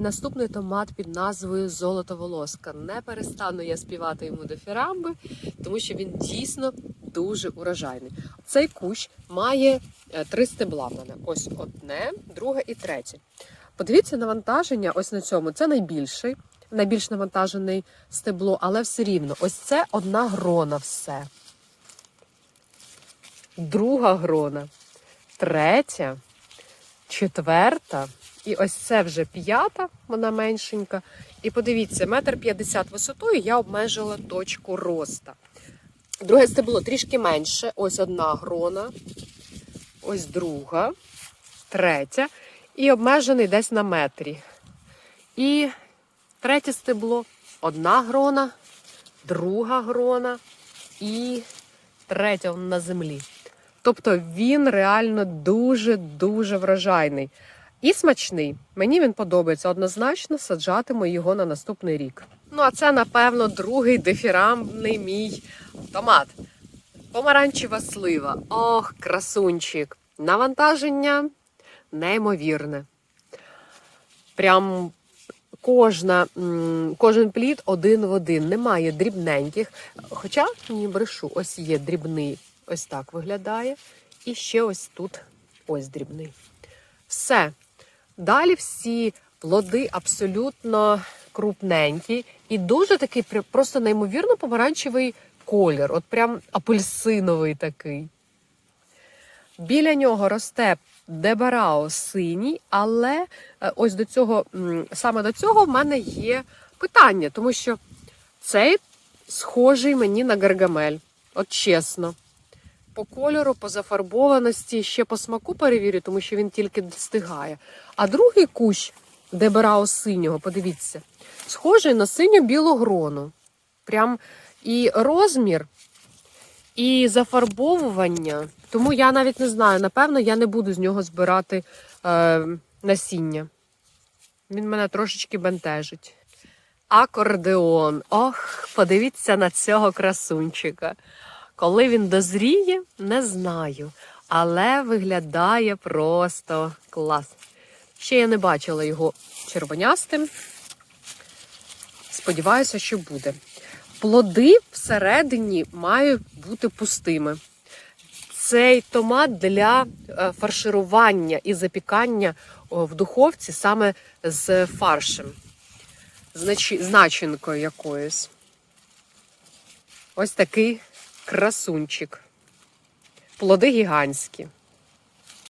наступний томат під назвою Золотоволоска. Не перестану я співати йому дифірамби, тому що він дійсно дуже урожайний. Цей кущ має е, три стебла в мене. Ось одне, друге і третє. Подивіться навантаження ось на цьому. Це найбільший, найбільш навантажений стебло, але все рівно. Ось це одна грона все. Друга грона, третя, четверта. І ось це вже п'ята, вона меншенька. І подивіться, метр п'ятдесят висотою я обмежила точку роста. Друге стебло трішки менше. Ось одна грона, ось друга, третя. І обмежений десь на метрі. І третє стебло одна грона, друга грона і третя на землі. Тобто він реально дуже-дуже вражайний. І смачний. Мені він подобається. Однозначно саджатиму його на наступний рік. Ну, а це, напевно, другий дифірамбний мій томат. Помаранчева слива. Ох, красунчик. Навантаження неймовірне. Прям кожна, кожен плід один в один. Немає дрібненьких. Хоча ні, брешу, ось є дрібний, ось так виглядає. І ще ось тут ось дрібний. Все. Далі всі плоди абсолютно крупненькі і дуже такий просто неймовірно помаранчевий колір, от прям апельсиновий такий. Біля нього росте дебарао синій, але е, ось до цього, саме до цього в мене є питання, тому що цей схожий мені на гаргамель, от чесно. По кольору, по зафарбованості, ще по смаку перевірю, тому що він тільки достигає. А другий кущ дебарао синього, подивіться, схожий на синьо-білу грону. Прям і розмір, і зафарбовування. Тому я навіть не знаю, напевно, я не буду з нього збирати е, насіння. Він мене трошечки бентежить. Акордеон. Ох, подивіться на цього красунчика. Коли він дозріє, не знаю. Але виглядає просто клас. Ще я не бачила його червонястим. Сподіваюся, що буде. Плоди всередині мають бути пустими. Цей томат для е, фарширування і запікання в духовці саме з фаршем, з начи- з начинкою якоюсь. Ось такий красунчик. Плоди гігантські.